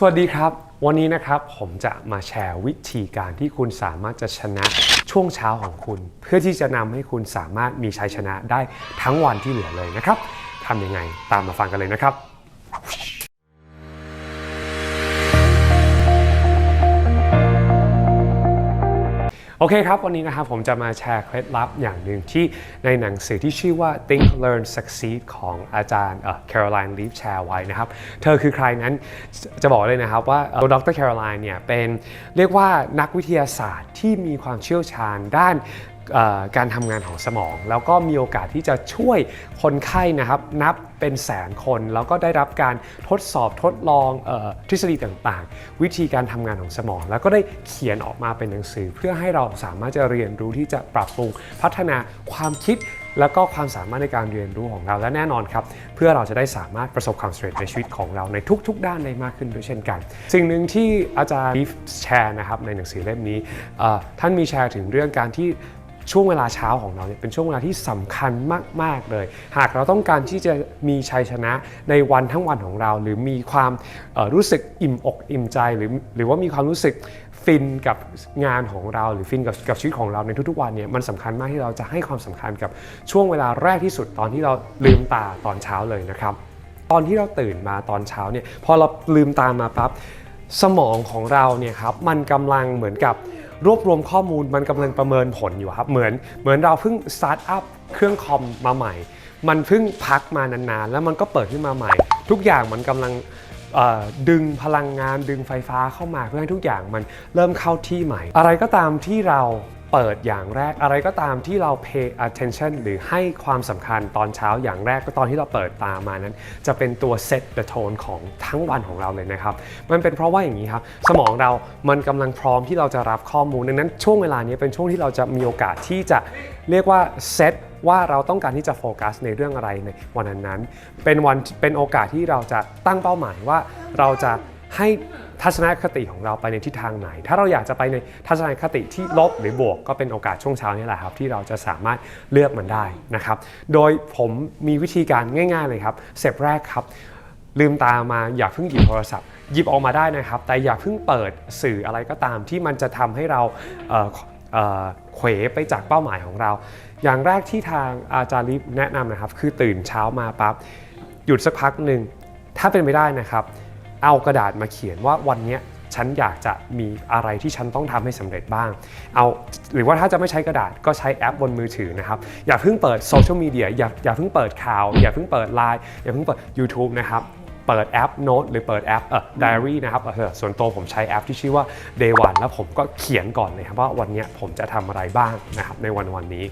สวัสดีครับ วันนี้นะครับผมจะมาแชร์วิธีการที่คุณสามารถจะชนะช่วงเช้าของคุณ เพื่อที่จะนำให้คุณสามารถมีชัยชนะได้ทั้งวันที่เหลือเลยนะครับทำยังไงตามมาฟังกันเลยนะครับ โอเคครับ วันนี้นะครับผมจะมาแชร์เคล็ดลับอย่างหนึ่งที่ในหนังสือที่ชื่อว่า Think Learn Succeed ของอาจารย์แคโรไลน์ลีฟแชร์ไว้นะครับ เธอคือใครนั้นจะบอกเลยนะครับว่าดรแคโรไลน์เนี่ยเป็นเรียกว่านักวิทยาศาสตร์ที่มีความเชี่ยวชาญด้าน การทำงานของสมอง แล้วก็มีโอกาสที่จะช่วยคนไข้นะครับนับเป็นแสนคน แล้วก็ได้รับการทดสอบทดลองออทฤษฎีต่างๆ วิธีการทำงานของสมอง แล้วก็ได้เขียนออกมาเป็นหนังสือ เพื่อให้เราสามารถจะเรียนรู้ที่จะปรับปรุงพัฒนาความคิด แล้วก็ความสามารถในการเรียนรู้ของเราและแน่นอนครับ เพื่อเราจะได้สามารถประสบความสำเร็จในชีวิตของเราในทุก ๆ ด้านได้มากขึ้นด้วยเช่นกัน สิ่งหนึ่งที่อาจารย์ลีฟแชร์นะครับในหนังสือเล่มนี้ท่านมีแชร์ถึงเรื่องการที่ ช่วงเวลาเช้าของเราเนี่ยเป็นช่วงเวลาที่สำคัญมาก ๆ เลย หากเราต้องการที่จะมีชัยชนะในวันทั้งวันของเรา หรือมีความรู้สึกอิ่มอกอิ่มใจหรือหรือว่ามีความรู้สึกฟินกับงานของเราหรือฟินกับกับชีวิตของเราในทุกๆวันเนี่ยมันสำคัญมากที่เราจะให้ความสำคัญกับช่วงเวลาแรกที่สุดตอนที่เราลืมตาตอนเช้าเลยนะครับ ตอนที่เราตื่นมาตอนเช้าเนี่ยพอเราลืมตามาปั๊บสมองของเราเนี่ยครับมันกำลังเหมือนกับ รวบรวมข้อมูลมันกำลังประเมินผลอยู่ครับ เหมือนเหมือนเราเพิ่งสตาร์ทอัพเครื่องคอมมาใหม่ มันเพิ่งพักมานานๆ แล้วมันก็เปิดขึ้นมาใหม่ ทุกอย่างมันกำลังดึงพลังงานดึงไฟฟ้าเข้ามาเพื่อให้ทุกอย่างมันเริ่มเข้าที่ใหม่ อะไรก็ตามที่เรา เปิดอย่างแรกอะไรก็ตามที่เรา pay attention หรือให้ความสำคัญตอนเช้าอย่างแรกก็ตอนที่เราเปิดตามานั้น จะเป็นตัว set the tone ของทั้งวันของเราเลยนะครับ มันเป็นเพราะว่าอย่างนี้ครับ สมองเรามันกำลังพร้อมที่เราจะรับข้อมูล ดังนั้นช่วงเวลานี้เป็นช่วงที่เราจะมีโอกาสที่จะเรียกว่า set ว่าเราต้องการที่จะโฟกัสในเรื่องอะไรในวันนั้น เป็นวันเป็นโอกาสที่เราจะตั้งเป้าหมายว่าเราจะ ให้ทัศนคติของเราไปในทิศทางไหน ถ้าเราอยากจะไปในทัศนคติที่ลบหรือบวก ก็เป็นโอกาสช่วงเช้านี่แหละครับ ที่เราจะสามารถเลือกมันได้นะครับ โดยผมมีวิธีการง่าย ๆ เลยครับเสร็จแรกครับ ลืมตามาอย่าเพิ่งหยิบโทรศัพท์ หยิบออกมาได้นะครับ แต่อย่าเพิ่งเปิดสื่ออะไรก็ตามที่มันจะทำให้เราเเอ่อเขวไปจากเป้าหมายของเรา อย่างแรกที่ทางอาจารย์ลิฟแนะนำนะครับ คือตื่นเช้ามาปั๊บหยุดสักพักหนึ่งถ้าเป็นไปได้นะครับ เอากระดาษมาเขียนว่าวันนี้ฉันอยากจะมีอะไรที่ฉันต้องทำให้สำเร็จบ้าง เอาหรือว่าถ้าจะไม่ใช้กระดาษก็ใช้แอปบนมือถือนะครับ อย่าเพิ่งเปิดโซเชียลมีเดียอย่าอย่าเพิ่งเปิดข่าว อย่าเพิ่งเปิดไลน์อย่าเพิ่งเปิด YouTube นะครับเปิดแอปโน้ตหรือเปิดแอปเอ่อ Diary นะครับเออส่วนตัวผมใช้แอปที่ชื่อว่า Day One แล้วผมก็เขียนก่อนเลยครับว่าวันนี้ผมจะทำอะไรบ้างนะครับในวันวันนี้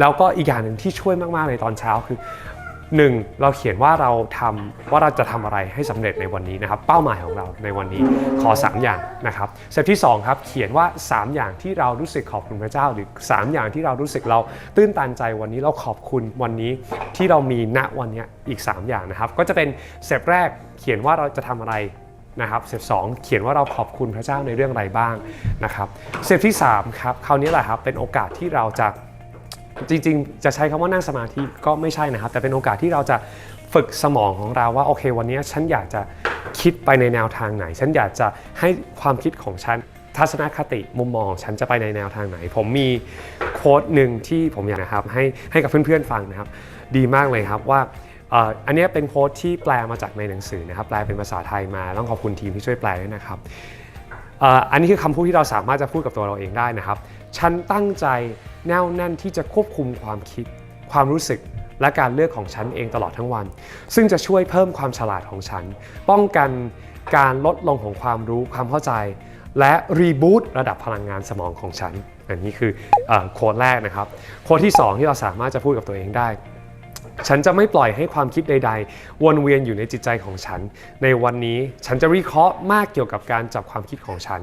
แล้วก็อีกอย่างหนึ่งที่ช่วยมาก ๆ ในตอนเช้าคือ หนึ่งเราเขียนว่าเราทำว่าเราจะทำอะไรให้สำเร็จในวันนี้นะครับ เป้าหมายของเราในวันนี้ขอ 3 อย่างนะครับสเต็ปที่2ครับเขียนว่า 3 อย่างที่เรารู้สึกขอบคุณพระเจ้า หรือ 3 อย่างที่เรารู้สึกเราตื้นตันใจวันนี้เราขอบคุณวันนี้ที่เรามีณวันนี้อีก 3 อย่างนะครับ ก็จะเป็นสเต็ปแรกเขียนว่าเราจะทำอะไรนะครับสเต็ปสองเขียนว่าเราขอบคุณพระเจ้าในเรื่องอะไรบ้างนะครับสเต็ปที่3ครับคราวนี้แหละครับเป็นโอกาสที่เราจะ จริงๆ จะใช้คำว่านั่งสมาธิก็ไม่ใช่นะครับ แต่เป็นโอกาสที่เราจะฝึกสมองของเราว่าโอเค วันนี้ฉันอยากจะคิดไปในแนวทางไหน ฉันอยากจะให้ความคิดของฉันทัศนคติมุมมองของฉันจะไปในแนวทางไหน ผมมีโค้ดหนึ่งที่ผมอยากนะครับให้ให้กับเพื่อนๆฟังนะครับ ดีมากเลยครับว่าอันนี้เป็นโค้ดที่แปลมาจากในหนังสือนะครับแปลเป็นภาษาไทยมาต้องขอบคุณทีมที่ช่วยแปลด้วยนะครับอันนี้คือคำพูดที่เราสามารถจะพูดกับตัวเราเองได้นะครับ ฉันตั้งใจแน่วแน่นที่จะควบคุมความคิด ความรู้สึกและการเลือกของฉันเองตลอดทั้งวัน ซึ่งจะช่วยเพิ่มความฉลาดของฉัน ป้องกันการลดลงของความรู้ความเข้าใจ และรีบูตระดับพลังงานสมองของฉัน อันนี้คือโค้ดแรกนะครับ โค้ดที่ 2 ที่เราสามารถจะพูดกับตัวเองได้ ฉันจะไม่ปล่อยให้ความคิดใด ๆ วนเวียนอยู่ในจิตใจของฉัน ในวันนี้ฉันจะวิเคราะห์มากเกี่ยวกับการจับความคิดของฉัน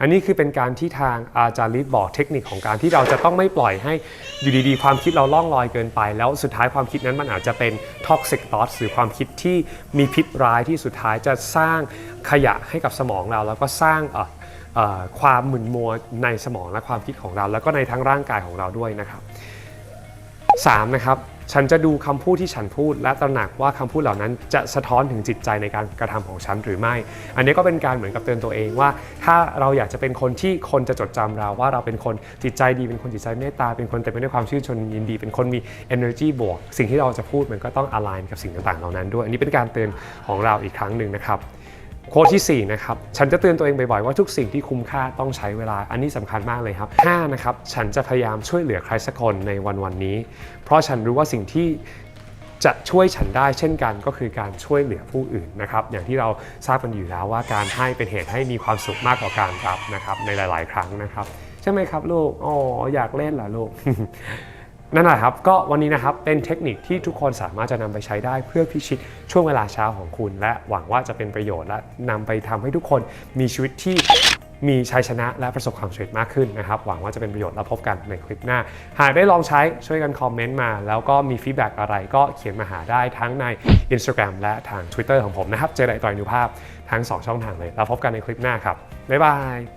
อันนี้คือเป็นการที่ทางอาจารย์ลิศบอกเทคนิคของการที่เราจะต้องไม่ปล่อยให้อยู่ดีๆ ความคิดเราล่องลอยเกินไป แล้วสุดท้ายความคิดนั้นมันอาจจะเป็น toxic thoughts หรือความคิดที่มีพิษร้ายที่สุดท้ายจะสร้างขยะให้กับสมองเรา แล้วก็สร้างความหมึนมัวในสมองและความคิดของเรา แล้วก็ในทั้งร่างกายของเราด้วยนะครับ 3 นะครับฉันจะดูคำพูดที่ฉันพูด และตระหนักว่าคำพูดเหล่านั้นจะสะท้อนถึงจิตใจในการกระทำของฉันหรือไม่ อันนี้ก็เป็นการเหมือนกับเตือนตัวเองว่า ถ้าเราอยากจะเป็นคนที่คนจะจดจำเราว่าเราเป็นคนจิตใจดีเป็นคนจิตใจเมตตาเป็นคนเต็มไปด้วยความชื่นชมยินดี เป็นคนมี energy บวก สิ่งที่เราจะพูดมันก็ต้อง align กับสิ่งต่างๆ เหล่านั้นด้วย อันนี้เป็นการเตือนของเราอีกครั้งหนึ่งนะครับ โค้ดที่4นะครับ ฉันจะเตือนตัวเองบ่อยๆว่าทุกสิ่งที่คุ้มค่าต้องใช้เวลา อันนี้สำคัญมากเลยครับ5นะครับ ฉันจะพยายามช่วยเหลือใครสักคนในวันวันนี้ เพราะฉันรู้ว่าสิ่งที่จะช่วยฉันได้เช่นกันก็คือการช่วยเหลือผู้อื่นนะครับ อย่างที่เราทราบกันอยู่แล้วว่าการให้เป็นเหตุให้มีความสุขมากกว่าการรับนะครับในหลาย ๆ ครั้งนะครับ ใช่ไหมครับลูก อ๋อ อยากเล่นเหรอลูก นั่นแหละครับ ก็วันนี้นะครับเป็นเทคนิคที่ทุกคนสามารถจะนำไปใช้ได้เพื่อพิชิตช่วงเวลาเช้าของคุณ และหวังว่าจะเป็นประโยชน์และนำไปทำให้ทุกคนมีชีวิตที่มีชัยชนะและประสบความสำเร็จมากขึ้นนะครับ หวังว่าจะเป็นประโยชน์แล้วพบกันในคลิปหน้า หากได้ลองใช้ช่วยกันคอมเมนต์มา แล้วก็มีฟีดแบ็กอะไรก็เขียนมาหาได้ทั้งใน Instagram และทาง Twitter ของผมนะครับ เจอได้ต่อยนุภาพทั้ง 2 ช่องทางเลย แล้วพบกันในคลิปหน้าครับ บ๊ายบาย